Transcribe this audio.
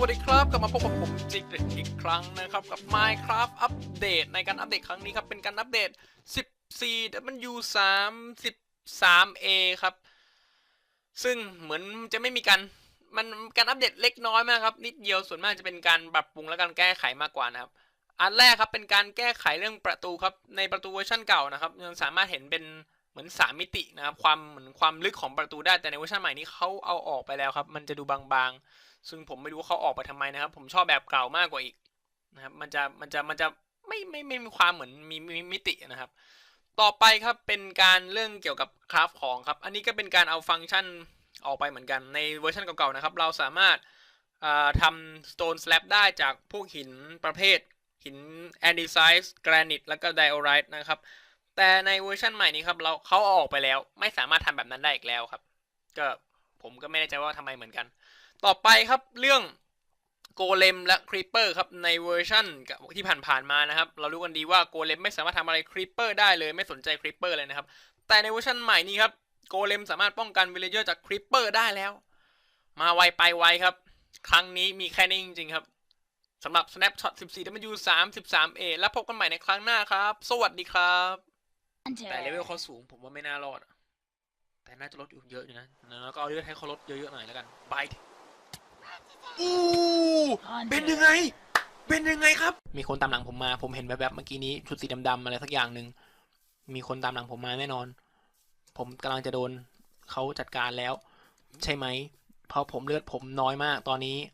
วัสดีครับกลับมาพบกับผมจิกเด็กอีกครั้งนะครับ กับ Minecraft อัปเดตในการอัปเดตครั้งนี้ครับ เป็นการอัปเดต 14 W 3 13 A ครับ ซึ่งเหมือนจะไม่มีการมันการอัปเดตเล็กน้อยมากครับ นิดเดียวส่วนมากจะเป็นการปรับปรุงและการแก้ไขมากกว่านะครับ อันแรกครับเป็นการแก้ไขเรื่องประตูครับในประตูเวอร์ชันเก่านะครับยังสามารถเห็นเป็น เหมือนสามมิตินะครับความเหมือนความลึกของประตูได้แต่ในเวอร์ชันใหม่นี้เขาเอาออกไปแล้วครับ มันจะดูบางๆ ซึ่งผมไม่รู้ว่าเขาออกไปทำไมนะครับ ผมชอบแบบเก่ามากกว่าอีกนะครับมันจะมันจะมันจะไม่ไม่ไม่มีความเหมือนมีมีมิตินะครับ ต่อไปครับเป็นการเรื่องเกี่ยวกับคราฟของครับ อันนี้ก็เป็นการเอาฟังก์ชันออกไปเหมือนกันในเวอร์ชันเก่าๆนะครับ เราสามารถาทำ stone slab ได้จากพวกหินประเภทหิน andesite granite แล้วก็ diorite นะครับ แต่ในเวอร์ชันใหม่นี้ครับเราเขาเอาออกไปแล้ว ไม่สามารถทำแบบนั้นได้อีกแล้วครับ ก็ผมก็ไม่แน่ใจว่าทำไมเหมือนกัน ต่อไปครับเรื่องโกเลมและครีเปอร์ครับในเวอร์ชันที่ผ่านๆมานะครับ เรารู้กันดีว่าโกเลมไม่สามารถทำอะไรครีเปอร์ได้เลยไม่สนใจครีเปอร์เลยนะครับ แต่ในเวอร์ชันใหม่นี้ครับโกเลมสามารถป้องกันวิลเลเจอร์จากครีเปอร์ได้แล้ว มาไวไปไวครับ ครั้งนี้มีแค่นี้จริงๆครับสำหรับ Snapshot 14 W 3 13 A แล้วพบกันใหม่ในครั้งหน้าครับ สวัสดีครับ แต่เลเวลเขาสูงผมว่าไม่น่ารอดอะแต่น่าจะลดอยู่เยอะอยู่นะแล้วก็เอาเลือดให้เขาลดเยอะๆหน่อยแล้วกันบายอู้เป็นยังไง เป็นยังไงครับ มีคนตามหลังผมมา ผมเห็นแบบๆเมื่อกี้นี้ชุดสีดำๆอะไรสักอย่างหนึ่งมีคนตามหลังผมมาแน่นอน ผมกำลังจะโดนเขาจัดการแล้ว ใช่ไหมเพราะผมเลือดผมน้อยมากตอนนี้